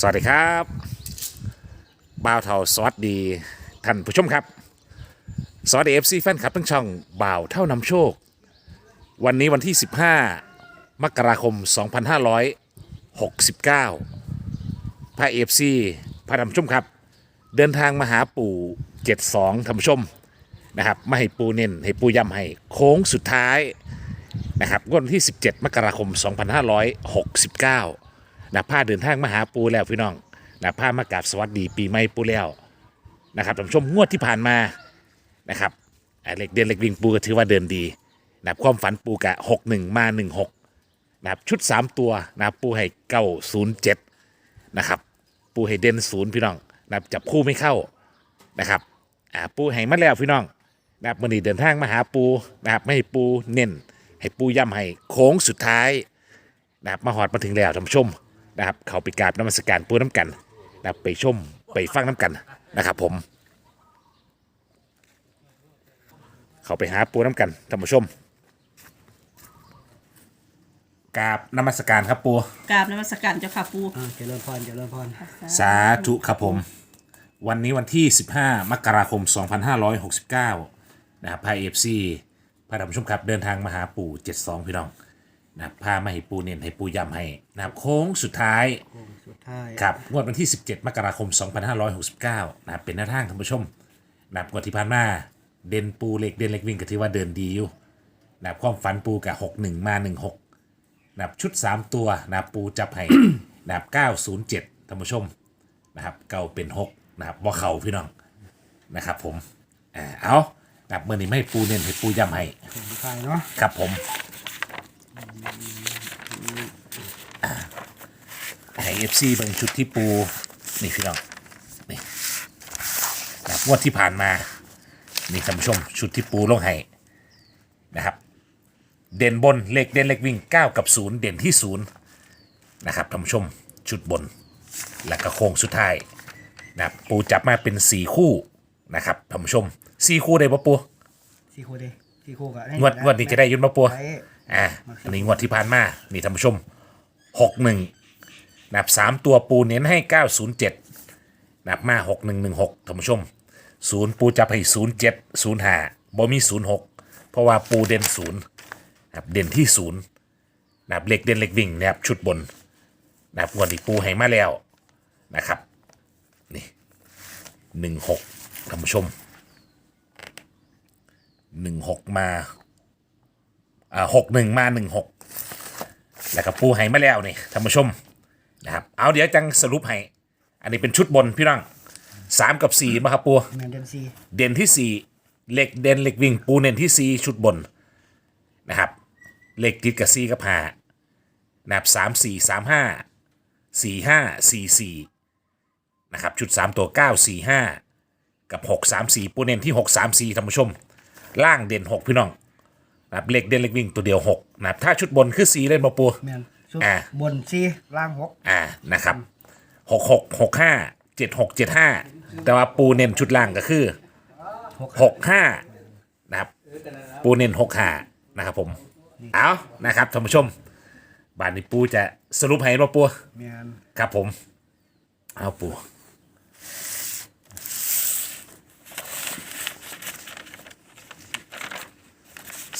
สวัสดีครับบ่าวเท่าสวัสดีท่านผู้ชมครับ สวัสดีเอฟซีแฟนคลับทั้งช่องบ่าวเท่านำโชค วันนี้วันที่ 15 มกราคม 2569พระเอฟซีพระท่านผู้ชมครับ เดินทางมาหาปู่72ท่านผู้ชมนะครับมาให้ปูเน้นให้ปูย้ำให้โค้งสุดท้ายนะครับงวดวันที่ 17 มกราคม 2569 นะผ้าเดินทางมาหาปูแล้วพี่น้องนะผ้ามากราบสวัสดีปีใหม่ปูแล้วนะครับท่านผู้ชมงวดที่ผ่านมานะครับเล็กเด่นเล็กวิ่งปูก็ถือว่าเดินดีนะความฝันปูกะ61มา16นะครับชุด3ตัวนะปูให้เก้าศูนย์เจ็ดนะครับปูให้เด่นศูนย์พี่น้องนะจับคู่ไม่เข้านะครับอ่าปูให้มาแล้วพี่น้องนะครับมื่อนี้เดินทางมาหาปูนะครับไม่ให้ปูเน้นให้ปูย่ำให้โค้งสุดท้ายนะครับมาหอดมาถึงแล้วท่านผู้ชม นะครับ เขาไปกราบน้ำมศการปูน้ำกันนะครับไปชมไปฟังน้ำกันนะครับ ผม เขาไปหาปูน้ำกันท่านผู้ชมกราบน้ำมศการครับปูกราบนมัสการเจ้าค่ะปู อ่าเจริญพรเจริญพรสาธุครับผม วันนี้วันที่ 15 มกราคม 2569 นะครับพาเอฟซีพาท่านผู้ชมครับ เดินทางมาหาปู่ 72 พี่น้อง นะครับพามาให้ปูเน้นให้ปูย้ำให้นะครับโค้งสุดท้ายสุดท้ายครับงวดวันที่ 17 มกราคม 2569นะครับเป็นหน้าทางท่านผู้ชมนะครับงวดที่ผ่านมาเด่นปูเล็กเด่นเล็กวิ่งก็ถือว่าเดินดีอยู่นะครับความฝันปูกับ61 มา 16นะครับชุด 3 ตัวนะครับปูจับให้ นะครับ907ท่านผู้ชมนะครับเก่าเป็น 6 นะครับบ่เข่าพี่น้องนะครับผมอ่าเอานะครับเมื่อนี้ไม่ให้ปูเน้นให้ปูย้ำให้สุดท้ายเนาะ ครับผม ไอเอฟซีเบิ่งชุดที่ปู นี่พี่น้อง นี่นะครับงวดที่ผ่านมา นี่ท่านผู้ชมชุดที่ปูลงให้นะครับ เด่นบนเลขเด่นเลขวิ่ง 9 กับ 0 เด่นที่ 0 นะครับท่านผู้ชมชุดบน แล้วก็โค้งสุดท้ายนะครับปูจับมาเป็น 4 คู่นะครับท่านผู้ชม 4 คู่ได้ปะปูสี่คู่เด้สี่คู่กับงวดงวดนี้จะได้ยุนมาปัวได้ อ่าอันนี้งวดที่ผ่านมา นี่ท่านผู้ชมหกหนึ่งนับสามตัวปูเน้นให้เก้าศูนย์เจ็ดนับมาหกหนึ่งหนึ่งหกท่านผู้ชมศูนย์ปูจับให้ศูนย์เจ็ดศูนย์ห้าบ่มีศูนย์หกเพราะว่าปูเด่นศูนย์นะครับเด่นที่ศูนย์นับเล็กเด่นเล็กวิ่งนะครับชุดบนนับงวดนี้ปูให้มาแล้วนะครับนี่หนึ่งหกท่านผู้ชมหนึ่งหกมา อ่าหกหนึ่งมาหนึ่งหกแล้วก็ปูให้มาแล้วนี่ท่านผู้ชมนะครับเอาเดี๋ยวจังสรุปให้ อันนี้เป็นชุดบนพี่น้องสามกับสี่มาครับปูแมนเดนซีเด่นที่สี่เหล็กเด่นเหล็กวิ่งปูเน้นที่สี่ชุดบนนะครับเหล็กติดกับสี่กับห้านะครับสามสี่สามห้าสี่ห้าสี่สี่นะครับชุดสามตัวเก้าสี่ห้ากับหกสามสี่ปูเน้นที่หกสามสี่ท่านผู้ชม ล่างเด่นหกพี่น้อง นะครับเลขเด่นเลขวิ่งตัวเดียว6นะครับถ้าชุดบนคือสีเล่นมาปู แมนชุดอ่า บนซีล่างหกอ่านะครับ6 6 6 5 7 6 7 5แต่ว่าปูเน้นชุดล่างก็คือ6 5นะครับ ปูเน้น6 5นะครับผมเอานะครับท่านผู้ชมบานนี้ปูจะสรุปให้มาปู แมนครับผม เอาปู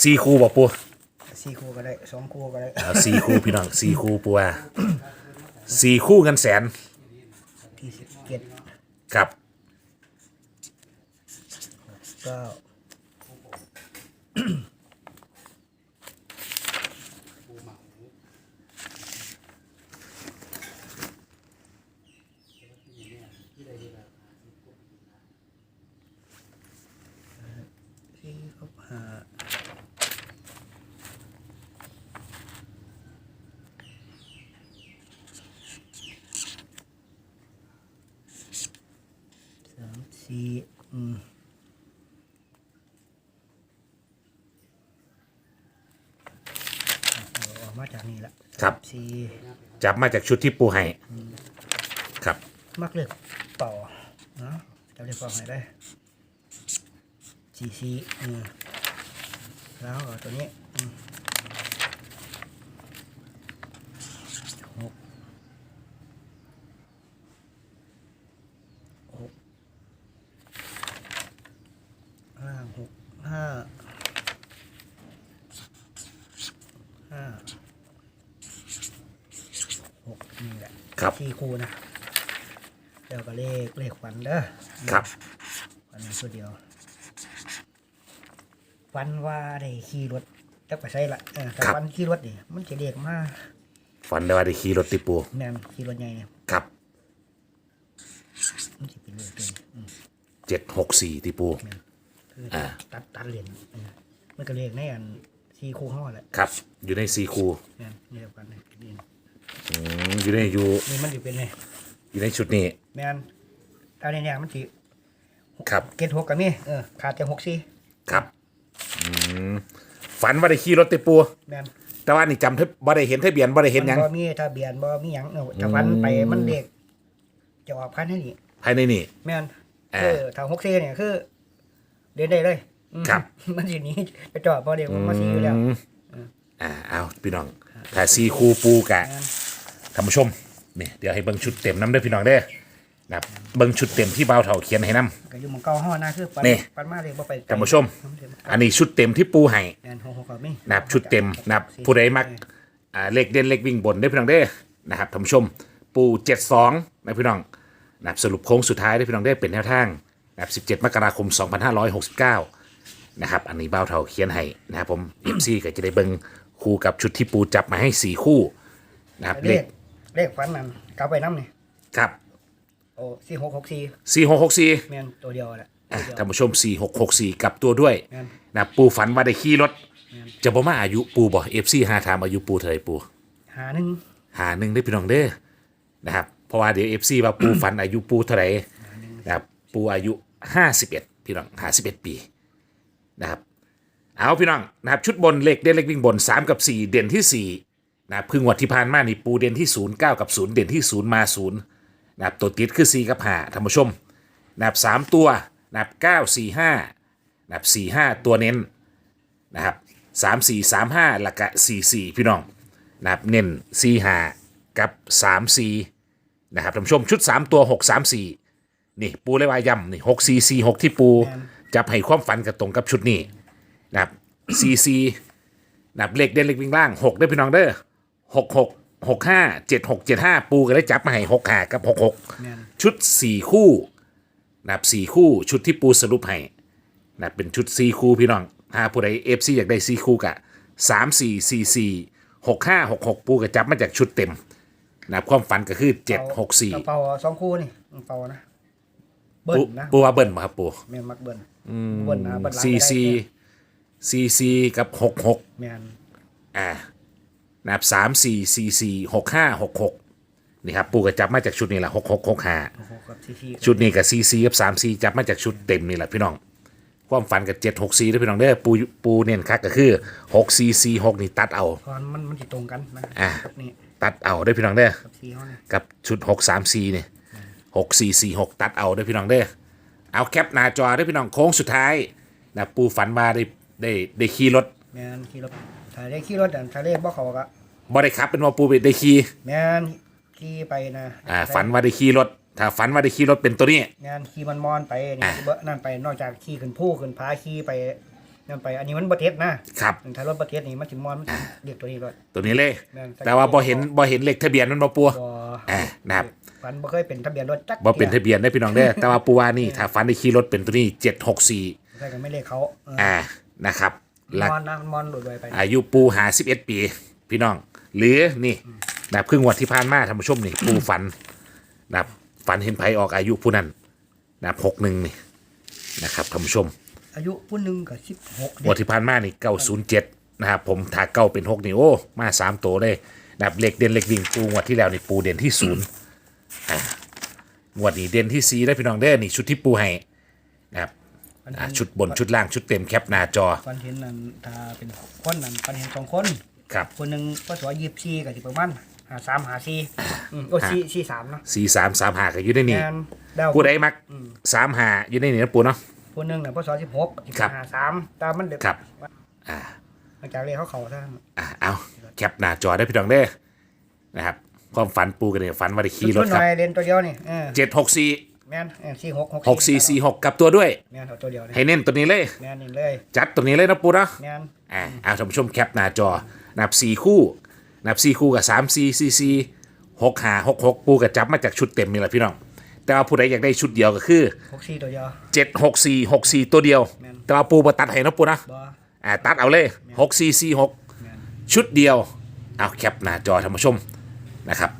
สี่คู่บ่ปูสี่คู่ก็ได้สองคู่ก็ได้เอาสี่คู่พี่น้องสี่คู่ปัวสี่คู่เงินแสนที่สิบเจ็ดครับเก้าสี่กับห้า สามสี่อืมเอาออกมาจากนี่ละครับ สี่จับมาจากชุดที่ปูให้ครับ มักเลือกเป่าเนาะจับเลือกเป่าให้ได้สี่สี่อืมแล้วเอาตัวนี้อืมหก ครับ สี่คู่นะเดี๋ยวก็เลขเลขฝันเด้อครับ ฝันมีตัวเดียวฝันว่าได้ขี่รถจักไปใช้ละเออแต่ครับ ฝันขี่รถนี่มันจะเรียกมาฝันได้ว่าได้ขี่รถติปูแม่นขี่รถใหญ่เนี่ยครับมันจะเป็นเรื่องตัวนี้อืมเจ็ดหกสี่ติปูคืออาตัดตัดเหรียญเออมันก็เรียกในอันสี่คู่ห้อแหละ ครับ อยู่ในซีคูแม่นเรียกกันนี่นี่ อืมอยู่ในอยู่นี่มันจะเป็นไงอยู่ในชุดนี้ แม่นถ้าในเนี่ยมันสิครับ เกตหกกับนี่เออขาดแต่หกสี่ครับอืมฝันว่าได้ขี่รถติปูแม่นแต่ว่านี่จำทะบ่ได้เห็นทะเบียนบ่ได้เห็นหยัง มับ่มีทะเบียนบ่มีหยังเออถ้าวันไปมันเด็กจะออกพันให้นี่ภายในนี่ แม่นอ่าคือถ้าหกสี่เนี่ยคือ เดินได้เลยอืมครับ มันสิหนี้ไปจอดพอเด็กมันมาสีอยู่แล้ว อืมอ่าเอาพี่น้องถ้าซีคูปูกะ แม่น ท่านผู้ชมนี่เดี๋ยวให้เบิ่งชุดเต็มน้ำเด้อพี่น้องเด้อนะครับเบิ่งชุดเต็มที่บ่าวเฒ่าเขียนให้น้ก็อยู่หมองเก่าห้อหน้าคือปันนี่ปันมาเลยบ่ไปไกลท่านผู้ชมำอันนี้ชุดเต็มที่ปูให้ แม่นหกหกกับมีนะครับชุดเต็มนะครับผู้ใดมักอ่าเลขเด่นเลขวิ่งบนได้อพี่น้องเด้อนะครับท่านผู้ชม ปู72นะพี่น้องนะครับสรุปโค้งสุดท้ายได้อพี่น้องได้อเป็นแนวทางนะครับ17 มกราคม 2569นะครับอันนี้บ่าวเฒ่าเขียนให้นะครับผม FC ก็จะได้เบิ่งคู่กับชุดที่ปูจับมาให้สี่คู่นะครับเลเลขข เลขฟันนั่นกลับไปน้ำนี่ครับโอ้สี่หกหกสี่4664แม่นตัวเดียวแหละอะตัวเดียวท่านผู้ชม4664กลับตัวด้วยแม่นนะปูฝันว่าได้ขี่รถแม่นจะบอกมาอายุปูบ่เอฟซีหาถามอายุปูเท่าไหรปู หาหนึ่งหาหนึ่งได้พี่น้องเด้อนะครับเพราะว่าเดี๋ยวเอฟซีว่าปู ฝันอายุปูเท่าไหรนะครับปูอายุ51พี่น้อง51ปีนะครับเอาพี่น้องนะครับชุดบนเลขเด่นเลขวิ่งบน3กับ4เด่นที่4 นะครับพึ่งวัดที่ผ่านมานี่ปูเด่นที่0 9กับ0เด่นที่0มา0นะครับตัวติดคือ4กับ5ท่านผู้ชมนะครับ3ตัวนะครับ9 4 5นะครับ4 5ตัวเน้นนะครับสามสี่สามห้าแล้วก็สี่สี่พี่น้องนะครับเน้นสี่ห้ากับสามสี่นะครับท่านผู้ชมชุดสามตัวหกสามสี่นี่ปูเลยว่าย่ำนี่หกสี่สี่หกที่ปูจับให้ความฝันกับตรงกับชุดนี้นะครับสี่สี่นะครับเลขเด่นเลขวิ่งล่างหกได้อพี่น้องเด้อ หกหกหกห้าเจ็ดหกเจ็ดห้าปูก็ได้จับมาให้หกห้ากับหกหกแม่นชุดสี่คู่นะครับสี่คู่ชุดที่ปูสรุปให้นะครับเป็นชุดสี่คู่พี่น้องถ้าผู้ใดเอฟซีอยากได้สี่คู่กะสามสี่สี่สี่หกห้าหกหกปูกระจับมาจากชุดเต็มนะครับความฝันก็คือเจ็ดหกสี่เป่าสองคู่นี่เป่านะ เบิ้ลปูนะปูว่าเบิ้ลมาครับปูแม่นมักเบิ้ลเบิ้ลนะเบิ้ลหลังสี่ก็ได้สี่สี่สี่กับหกหกแม่นอ่า นะครับสามสี่สี่สี่หกห้าหกหกนี่ครับปูกระจับมาจากชุดนี้แหละหกหกหกห้าโอ้โหกับซีซีชุดนี้กับซีซีกับสามซีจับมาจากชุดเต็มนี่แหละพี่น้อง ความฝันกับเจ็ดหกซีด้วยพี่น้องเด้อปูปูเน้นคักก็คือหกซีซีหกนี่ตัดเอาตอนมันมันสิตรงกันนะอ่ากับนี่ตัดเอาด้วยพี่น้องเด้อกับซีเขานี่กับชุดหกสามซีเนี่ยหกสี่สี่หกตัดเอาด้วยพี่น้องเด้อเอาแคปหน้าจอด้วยพี่น้องโค้งสุดท้ายนะปูฝันมาได้ได้ได้ขี่รถแม่นขี่รถ ถ้าได้ขี่รถอันถ้าได้บ่เขาก็บ่ได้ขับเป็นว่าปูไปได้ขี่แม่นขี่ไปนะอ่าฝันว่าได้ขี่รถ ถ้าฝันว่าได้ขี่รถเป็นตัวนี้แม่นขี่มันมอนไปนี่อะเบ่นั่นไปนอกจากขี่ขึ้นผู้ขึ้นผาขี่ไปนั่นไปอันนี้มันบ่เท็ดนะครับถ้ารถบ่เท็ดนี่มันสิมอนมันสิเรียกตัวนี้รถตัวนี้เลยแม่นแต่ว่าบ่เห็นบ่เห็นเลขทะเบียนมันบ่ปัวบ่อ่านะครับฝันบ่เคยเป็นทะเบียนรถจักบ่เป็นที่ยทะเบียนได้พี่น้องได้อแต่ว่าปูว่านี่ถ้าฟันได้ขี่รถเป็นตัวนี้เจ็ดหกสี่ใช่ก็ไม่เรียกเขาเอออ่านะครับ หลักมอนนะมอนโดดไปอายุปูหาสิบเอ็ดปี พี่น้อง หรือนี่นะเพิ่งวันที่ผ่านมาท่านผู้ชมนี่ปูฝันนะครับฝันเห็นไผออกอายุผู้นั้นนะครับหกหนึ่งนี่นะครับท่านผู้ชม อายุผู้หนึงก็16งวันที่ผ่านมานี่เก้าศูนย์เจ็ดนะครับผมถ้าเก้าเป็นหกนี่โอ้มาสามตัวเลยนะครับเลขเด่นเลขวิ่งปูงวดที่แล้วนี่ปูเด่นที่ศูนย์อ่างวดนี้เด่นที่สี่ได้พี่น้องเด้อนี่ชุดที่ปูให้นะครับฝัน อ่าเห็นชุดบนชุดล่างชุดเต็มแคปหน้าจอฝันเห็นนั่นถ้าเป็นคนนั่นฝันเห็นสองคนครับ คนหนึงก็สวย24ก็สิประมาณ53 54อืมโอ้4 43เนาะสี่สามสามหาก็อยู่ในนี่แม่นแล้วผู้ใดมักสามหาอยู่ในนี่นะปูเนาะ คนหนึงน่ะพศ16ครับ53ตามมันเด็กครับ อ่าหลังจากเรียกเขาเขาซะอ่าเอาแคปหน้าจอได้พี่น้องเด้อนะครับความฝันปูกันเนี่ยฝันว่าได้ขี่รถชุดครับหน่อยเรียนตัวเดียวนี่เออเจ็ดหกสี่ แม่นเออ46หกสี่สี่หกกลับตัวด้วย แม่นเอาตัวเดียวนี่ให้เน้นตัวนี้เลย แม่นนี่เลยจัดตัวนี้เลยนะปูเนาะแม่นอ่าเอาท่านผู้ชมแคปหน้าจอนับสี่คู่ นับสี่คู่กับสามสี่สี่สี่หกหาหกหกปูกระจับมาจากชุดเต็มนี่แหละพี่น้อง แต่ว่าผู้ใดอยากได้ชุดเดียวก็คือหกสี่ตัวเดียวเจ็ดหกสี่หกสี่ตัวเดียวแม่นแต่ว่าปูมาตัดให้เนาะปูนะบ่อ่าตัดเอาเลยหกสี่สี่หกแม่นชุดเดียว เอาแคปหน้าจอท่านผู้ชมนะครับ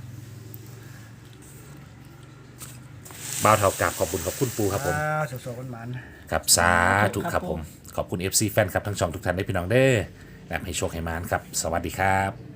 บ่าวเท่ากับขอบคุณขอบคุณปูครับผม อ่าสุกๆกันหมันครับสาธุครับผม ขอบคุณ FC แฟนครับทั้งช่องทุกท่านได้พี่น้องเด้อและให้โชคให้มานครับ สวัสดีครับ